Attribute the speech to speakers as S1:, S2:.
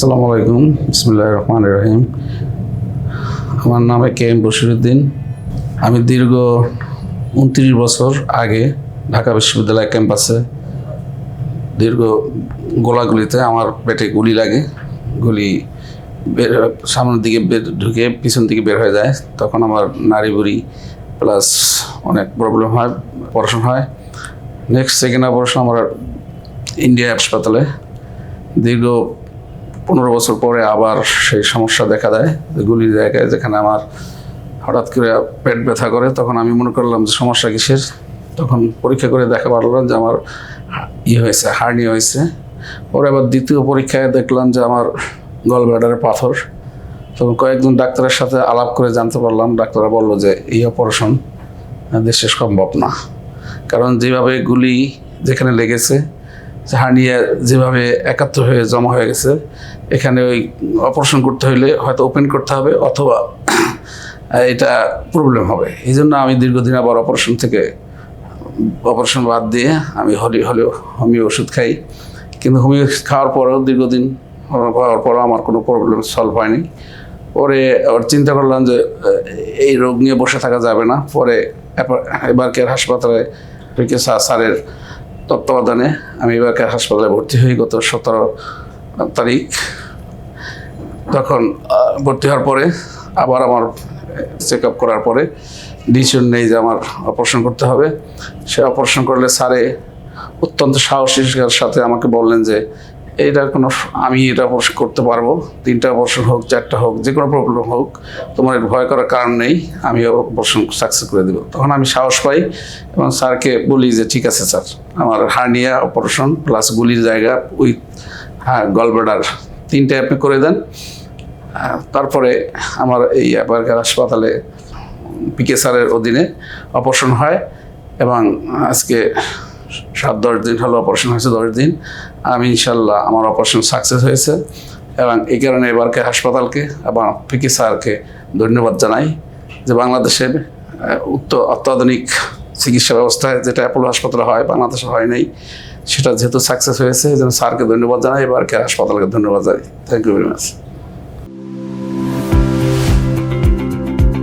S1: আসসালামু আলাইকুম। বিসমুল্লাহ রহমান রহিম। আমার নাম কে এম বশিরুদ্দিন। আমি দীর্ঘ উনত্রিশ বছর আগে ঢাকা বিশ্ববিদ্যালয় ক্যাম্পাসে দীর্ঘ গোলাগুলিতে আমার পেটে গুলি লাগে। গুলি বের, সামনের দিকে বের, ঢুকে পিছন দিকে বের হয়ে যায়। তখন আমার নারী বুড়ি প্লাস অনেক প্রবলেম হয় অপারেশন হয়। নেক্সট সেকেন্ড অপারেশন আমার ইন্ডিয়া হাসপাতালে। দীর্ঘ পনেরো বছর পরে আবার সেই সমস্যা দেখা দেয়, গুলির জায়গায় যেখানে আমার হঠাৎ করে পেট ব্যথা করে, তখন আমি মনে করলাম যে সমস্যা কিসের? তখন পরীক্ষা করে দেখা পারলাম যে আমার ই হয়েছে, হার্নি হয়েছে। পরে আবার দ্বিতীয় পরীক্ষায় দেখলাম যে আমার গল পাথর। তখন কয়েকজন ডাক্তারের সাথে আলাপ করে জানতে পারলাম, ডাক্তাররা বলল যে এই অপারেশন দেশে সম্ভব না। কারণ যেভাবে গুলি যেখানে লেগেছে হার্নিয়া যেভাবে একাত্র হয়ে জমা হয়ে গেছে, এখানে ওই অপারেশন করতে হলে হয়তো ওপেন করতে হবে অথবা এটা প্রবলেম হবে। এই জন্য আমি দীর্ঘদিন আবার অপারেশন থেকে অপারেশন বাদ দিয়ে আমি হলি, হলেও হোমিও ওষুধ খাই। কিন্তু হোমিও খাওয়ার পরেও দীর্ঘদিন খাওয়ার পরেও আমার কোনো প্রবলেম সলভ হয়নি। পরে আবার চিন্তা করলাম যে এই রোগ নিয়ে বসে থাকা যাবে না। পরে এবার কেয়ার হাসপাতালে স্যারের তত্ত্বাবধানে আমি এবার হাসপাতালে ভর্তি হই গত সতেরো তারিখ। তখন ভর্তি হওয়ার পরে আবার আমার চেক আপ করার পরে ডিসিশন নেই যে আমার অপারেশন করতে হবে। সে অপারেশন করলে স্যারে অত্যন্ত সাহসিকার সাথে আমাকে বললেন যে এইটার কোনো আমি এটা অপারেশন করতে পারব। তিনটা অপারেশন হোক, চারটা হোক যে কোনো প্রবলেম হোক, তোমার ভয় করার কারণ নেই, আমি অপারেশন সাকসেস করে দেবো। তখন আমি সাহস পাই এবং স্যারকে বলি যে, ঠিক আছে স্যার, আমার হার্নিয়া অপারেশন প্লাস গুলির জায়গা উইথ হ্যাঁ গলব্লাডার তিনটে আপনি করে দেন। তারপরে আমার এই আপারকার হাসপাতালে পিকে স্যারের অধীনে অপারেশন হয় এবং আজকে সাত, দশ দিন হলো অপারেশন হয়েছে, দশ দিন। আমি ইনশাল্লাহ আমার অপারেশন সাকসেস হয়েছে এবং এই কারণে এবারকে হাসপাতালকে এবং পিকে স্যারকে ধন্যবাদ জানাই যে বাংলাদেশের উত্ত, অত্যাধুনিক চিকিৎসা ব্যবস্থায় যেটা অ্যাপোলো হাসপাতালে হয়, বাংলাদেশে হয় নাই, সেটা যেহেতু সাকসেস হয়েছে, এই জন্য স্যারকে ধন্যবাদ জানাই, এবারকে হাসপাতালকে ধন্যবাদ জানাই। Thank you very much